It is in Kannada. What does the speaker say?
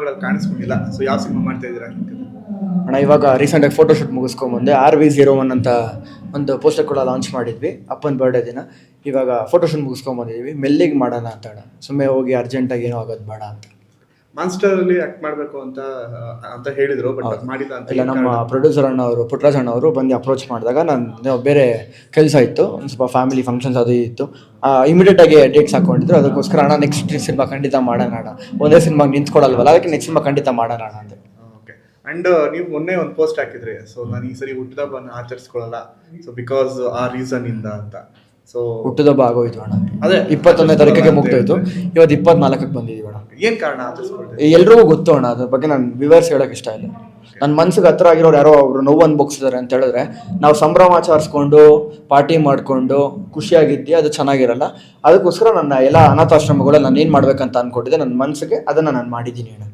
ಕಾಣಿಸ್ಕೊಂಡಿಲ್ಲ. ಸೊ ಯಾವ ಸಿನಿಮಾ ಮಾಡ್ತಾ ಇದ್ದೀರಾ ಅಣ್ಣ, ಇವಾಗ ರೀಸೆಂಟಾಗಿ ಫೋಟೋಶೂಟ್ ಮುಗಿಸ್ಕೊಂಬಂದೆ ಆರ್ ವಿ ಜೀರೋ ಒನ್ ಅಂತ ಒಂದು ಪೋಸ್ಟರ್ ಕೂಡ ಲಾಂಚ್ ಮಾಡಿದ್ವಿ, ಅಪ್ಪನ ಬರ್ಡೇ ದಿನ. ಇವಾಗ ಫೋಟೋಶೂಟ್ ಮುಗಿಸ್ಕೊಂಬಂದಿದ್ವಿ ಮೆಲ್ಲಿಗೆ ಮಾಡೋಣ ಅಂತ ಅಣ್ಣ. ಸುಮ್ಮನೆ ಹೋಗಿ ಅರ್ಜೆಂಟಾಗಿ ಏನೋ ಆಗೋದು ಬೇಡ ಅಂತ. ಮಾನ್ಸ್ಟರ್ ಅಲ್ಲಿ ಆಕ್ಟ್ ಮಾಡಬೇಕು ಅಂತ ಅಂತ ಹೇಳಿದ್ರು ಬಟ್ ಮಾಡಿಲ್ಲ ಅಂತ ಇಲ್ಲ ನಮ್ಮ ಪ್ರೊಡ್ಯೂಸರ್ ಅಣ್ಣ ಅವರು ಪುಟ್ಟರಾಜ್ ಅಣ್ಣ ಅವರು ಬಂದು ಅಪ್ರೋಚ್ ಮಾಡಿದಾಗ ನಾನು ಬೇರೆ ಕೆಲಸ ಇತ್ತು ಒಂದು ಸ್ವಲ್ಪ ಫ್ಯಾಮಿಲಿ ಫಂಕ್ಷನ್ಸ್ ಅದು ಇತ್ತು. ಇಮಿಡಿಯೇಟ್ ಆಗಿ ಡೇಟ್ಸ್ ಹಾಕೊಂಡಿದ್ರು ಅದಕ್ಕೋಸ್ಕರ ಅಣ್ಣ ನೆಕ್ಸ್ಟ್ ಸಿನಿಮಾ ಖಂಡಿತ ಮಾಡೋಣ ಒಂದೇ ಸಿನಿಮಾಗೆ ನಿಂತ್ಕೊಡಲ್ವಲ್ಲ ಅದಕ್ಕೆ ನೆಕ್ಸ್ಟ್ ಸಿನಿಮಾ ಖಂಡಿತ ಮಾಡೋಣ ಅಂತ ಓಕೆ ಅಂಡ್ ನೀವು ಮೊನ್ನೆ ಒಂದು ಪೋಸ್ಟ್ ಹಾಕಿದ್ರಿ ಸೊ ನಾನು ಈ ಸರಿ ಹುಟ್ಟಿದಬ್ಬನ ಆಚರಿಸ್ಕೊಳ್ಳಲ್ಲ ಸೊ ಬಿಕಾಸ್ ಆ ರೀಸನ್ ಇಂದ ಅಂತ. ಸೊ ಹುಟ್ಟಿದ ಆಗೋಯ್ತು ಅಣ್ಣ. ಅದೇ. ಇಪ್ಪತ್ತೊಂದನೇ ತಾರೀಕಿಗೆ ಮುಗ್ದೋಯ್ತು. ಇವತ್ತು ಇಪ್ಪತ್ನಾಲ್ಕಕ್ಕೆ ಬಂದಿದ್ದೀವಿ ಅಣ್ಣ. ಏನ್ ಕಾರಣ ಆಚರಿಸ್ಕೊಳ್ತೀವಿ ಎಲ್ರಿಗೂ ಗೊತ್ತು ಅಣ್ಣ ಅದ್ರ ಬಗ್ಗೆ ನಾನು ವಿವರಿಸಿ ಹೇಳಕ್ ಇಷ್ಟ ಇಲ್ಲ. ನನ್ನ ಮನ್ಸಿಗೆ ಹತ್ರ ಆಗಿರೋರು ಯಾರೋ ಅವರು ನೋವು ಅನ್ಭವಿಸಿದಾರೆ ಅಂತ ಹೇಳಿದ್ರೆ ನಾವು ಸಂಭ್ರಮಾಚರಿಸ್ಕೊಂಡು ಪಾರ್ಟಿ ಮಾಡ್ಕೊಂಡು ಖುಷಿಯಾಗಿದ್ದಿ ಅದು ಚೆನ್ನಾಗಿರಲ್ಲ. ಅದಕ್ಕೋಸ್ಕರ ನನ್ನ ಎಲ್ಲ ಅನಾಥಾಶ್ರಮಗಳು ನಾನು ಏನು ಮಾಡ್ಬೇಕಂತ ಅನ್ಕೊಂಡಿದ್ದೆ ನನ್ನ ಮನಸ್ಸಿಗೆ ಅದನ್ನು ನಾನು ಮಾಡಿದ್ದೀನಿ ಅಣ್ಣ.